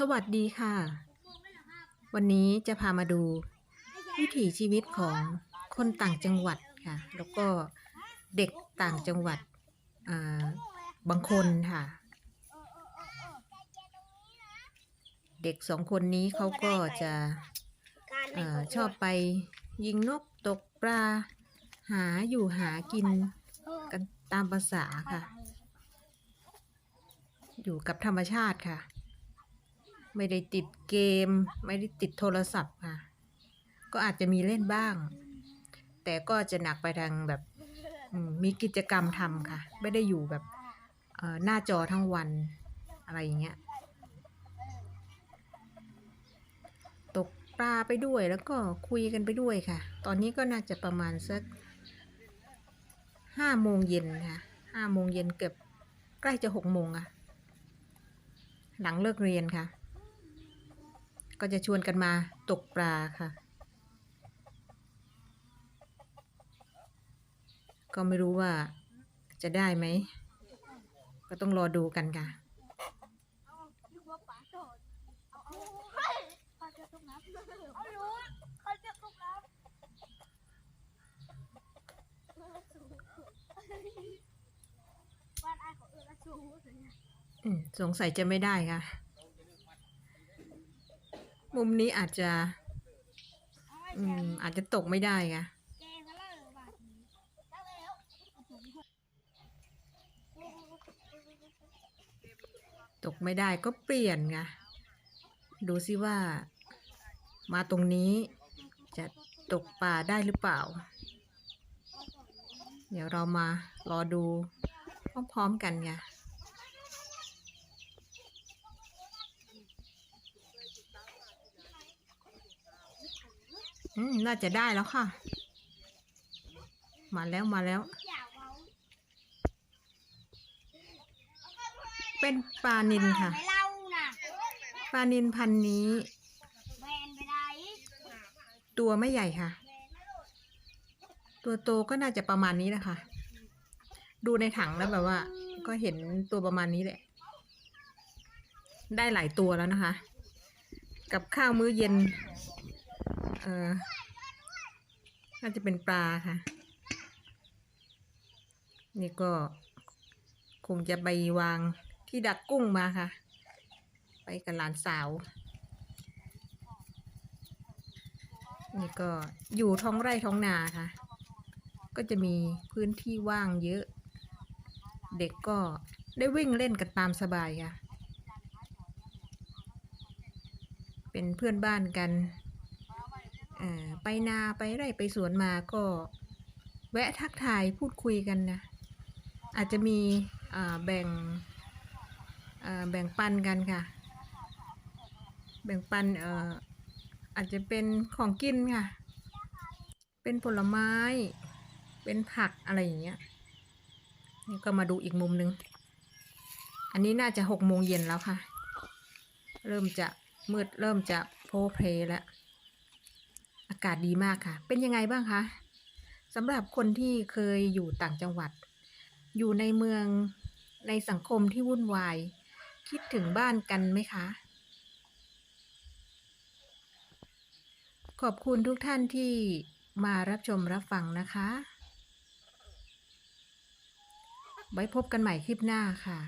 สวัสดีค่ะ วันนี้จะพามาดู วิถีชีวิตของคนต่างจังหวัดค่ะ แล้วก็เด็กต่างจังหวัดอ่าบางคนค่ะ เด็กสองคนนี้เขาก็จะเออชอบไปยิงนกตกปลาหาอยู่หากินกันตามภาษาค่ะ อยู่กับธรรมชาติค่ะ ไม่ได้ติดเกม ไม่ได้ติดโทรศัพท์ค่ะ ก็อาจจะมีเล่นบ้าง แต่ก็จะหนักไปทางแบบมีกิจกรรมทำค่ะ ไม่ได้อยู่แบบหน้าจอทั้งวันอะไรอย่างเงี้ย ตกปลาไปด้วยแล้วก็คุยกันไปด้วยค่ะ ตอนนี้ก็น่าจะประมาณสักห้าโมงเย็นค่ะห้าโมงเย็นเกือบใกล้จะหกโมงอะหลังเลิกเรียนค่ะ ก็จะชวนกันมาตกปลาค่ะ ก็ไม่รู้ว่าจะได้ไหม ก็ต้องรอดูกันค่ะอ้ขอสงสัยจะไม่ได้ค่ะ มุมนี้อาจจะ อืม อาจจะตกไม่ได้ค่ะแกงตกไม่ได้ก็เปลี่ยนไงดูซิว่า มาตรงนี้ จะตกปลาได้หรือเปล่า เดี๋ยวเรามารอดูพร้อมๆกันไง อืมน่าจะได้แล้วค่ะ มาแล้วมาแล้วอย่าเว้าเป็นปลานินค่ะไม่เล่าน่ะปลานินพันธุ์นี้ แบนไปได้ตัวไม่ใหญ่ค่ะ ตัวโตก็น่าจะประมาณนี้แหละค่ะ ดูในถังแล้วแบบว่า ก็เห็นตัวประมาณนี้แหละ ได้หลายตัวแล้วนะคะ กับข้าวมื้อเย็น เออ น่าจะเป็นปลาค่ะ นี่ก็ คงจะไปวางที่ดักกุ้งมาค่ะ ไปกับหลานสาว นี่ก็อยู่ท้องไร่ท้องนาค่ะ ก็จะมีพื้นที่ว่างเยอะ เด็กก็ได้วิ่งเล่นกันตามสบายค่ะ เป็นเพื่อนบ้านกัน ไปนาไปไร่ไปสวนมาก็แวะทักทายพูดคุยกันนะ อาจจะมีแบ่งแบ่งปันกันค่ะ แบ่งปันอาจจะเป็นของกินค่ะ เป็นผลไม้ เป็นผักอะไรอย่างเงี้ยนี่ก็มาดูอีกมุมหนึ่งอันนี้น่าจะหกโมงเย็นแล้วค่ะ เริ่มจะมืดเริ่มจะโพลเพลแล้ว อากาศดีมากค่ะ เป็นยังไงบ้างคะสำหรับคนที่เคยอยู่ต่างจังหวัด อยู่ในเมืองในสังคมที่วุ่นวาย คิดถึงบ้านกันไหมคะ ขอบคุณทุกท่านที่มารับชมรับฟังนะคะ ไว้พบกันใหม่คลิปหน้าค่ะ